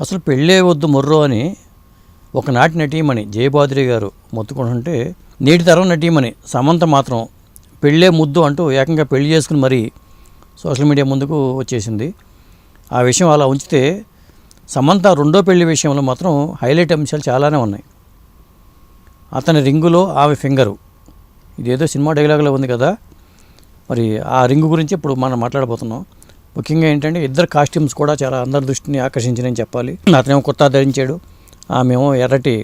అసలు పెళ్ళే వద్దు మొర్రో అని ఒకనాటి నటీమణి జయబాద్రి గారు మొత్తుకుంటుంటే నేటి తరం నటీమణి సమంత మాత్రం పెళ్ళే ముద్దు అంటూ ఏకంగా పెళ్ళి చేసుకుని మరీ సోషల్ మీడియా ముందుకు వచ్చేసింది. ఆ విషయం అలా ఉంచితే సమంత రెండో పెళ్ళి విషయంలో మాత్రం హైలైట్ అంశాలు చాలానే ఉన్నాయి. అతని రింగులో ఆమె ఫింగరు. ఇదేదో సినిమా డైలాగ్లో ఉంది కదా. మరి ఆ రింగు గురించి ఇప్పుడు మనం మాట్లాడబోతున్నాం. ముఖ్యంగా ఏంటంటే ఇద్దరు కాస్ట్యూమ్స్ కూడా చాలా అందరి దృష్టిని ఆకర్షించినని చెప్పాలి. అతనేమో కుర్తా ధరించాడు. ఆమెమో ఎర్రటి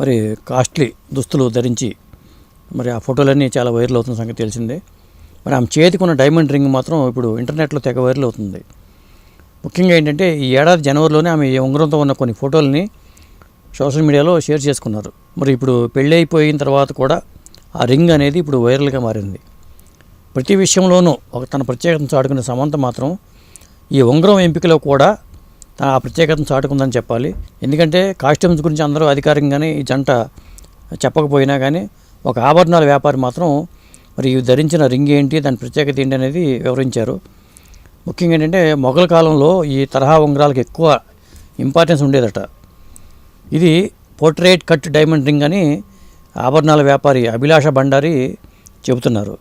మరి కాస్ట్లీ దుస్తులు ధరించి మరి ఆ ఫోటోలన్నీ చాలా వైరల్ అవుతున్న సంగతి తెలిసిందే. మరి ఆమె చేతికున్న డైమండ్ రింగ్ మాత్రం ఇప్పుడు ఇంటర్నెట్లో తెగ వైరల్ అవుతుంది. ముఖ్యంగా ఏంటంటే ఈ ఏడాది జనవరిలోనే ఆమె ఈ ఉంగరంతో ఉన్న కొన్ని ఫోటోలని సోషల్ మీడియాలో షేర్ చేసుకున్నారు. మరి ఇప్పుడు పెళ్ళి అయిపోయిన తర్వాత కూడా ఆ రింగ్ అనేది ఇప్పుడు వైరల్గా మారింది. ప్రతి విషయంలోనూ ఒక తన ప్రత్యేకతను చాటుకునే సమంత మాత్రం ఈ ఉంగరం ఎంపికలో కూడా తన ఆ ప్రత్యేకతను చాటుకుందని చెప్పాలి. ఎందుకంటే కాస్ట్యూమ్స్ గురించి అందరూ అధికారికంగానే ఈ జంట చెప్పకపోయినా కానీ ఒక ఆభరణాల వ్యాపారి మాత్రం మరి ఇవి ధరించిన రింగ్ ఏంటి దాని ప్రత్యేకత ఏంటి అనేది వివరించారు. ముఖ్యంగా ఏంటంటే మొఘల్ కాలంలో ఈ తరహా ఉంగరాలకు ఎక్కువ ఇంపార్టెన్స్ ఉండేదట. ఇది పోర్ట్రేట్ కట్ డైమండ్ రింగ్ అని ఆభరణాల వ్యాపారి అభిలాష భండారి చెబుతున్నారు.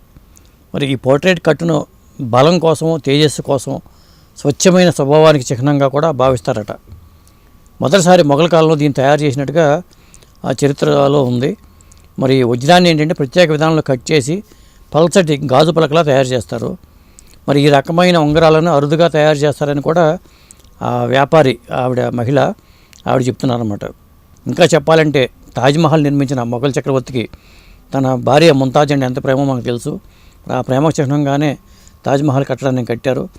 మరి ఈ పోర్ట్రేట్ కట్టును బలం కోసం తేజస్సు కోసం స్వచ్ఛమైన స్వభావానికి చిహ్నంగా కూడా భావిస్తారట. మొదటిసారి మొఘల్ కాలంలో దీన్ని తయారు చేసినట్టుగా ఆ చరిత్రలో ఉంది. మరి వజ్రాన్ని ఏంటంటే ప్రత్యేక విధానంలో కట్ చేసి పల్చటి గాజు పలకలా తయారు చేస్తారు. మరి ఈ రకమైన ఉంగరాలను అరుదుగా తయారు చేస్తారని కూడా ఆ వ్యాపారి ఆవిడ మహిళ ఆవిడ చెప్తున్నారన్నమాట. ఇంకా చెప్పాలంటే తాజ్మహల్ నిర్మించిన మొఘల్ చక్రవర్తికి తన భార్య ముంతాజ్ అంటే ఎంత ప్రేమో మనకు తెలుసు. ఆ ప్రేమ చిహ్నంగానే తాజ్మహల్ కట్టడాన్ని కట్టారు.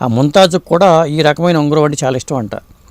ఆ ముంతాజుకు కూడా ఈ రకమైన ఉంగరం అంటే చాలా ఇష్టం అంట.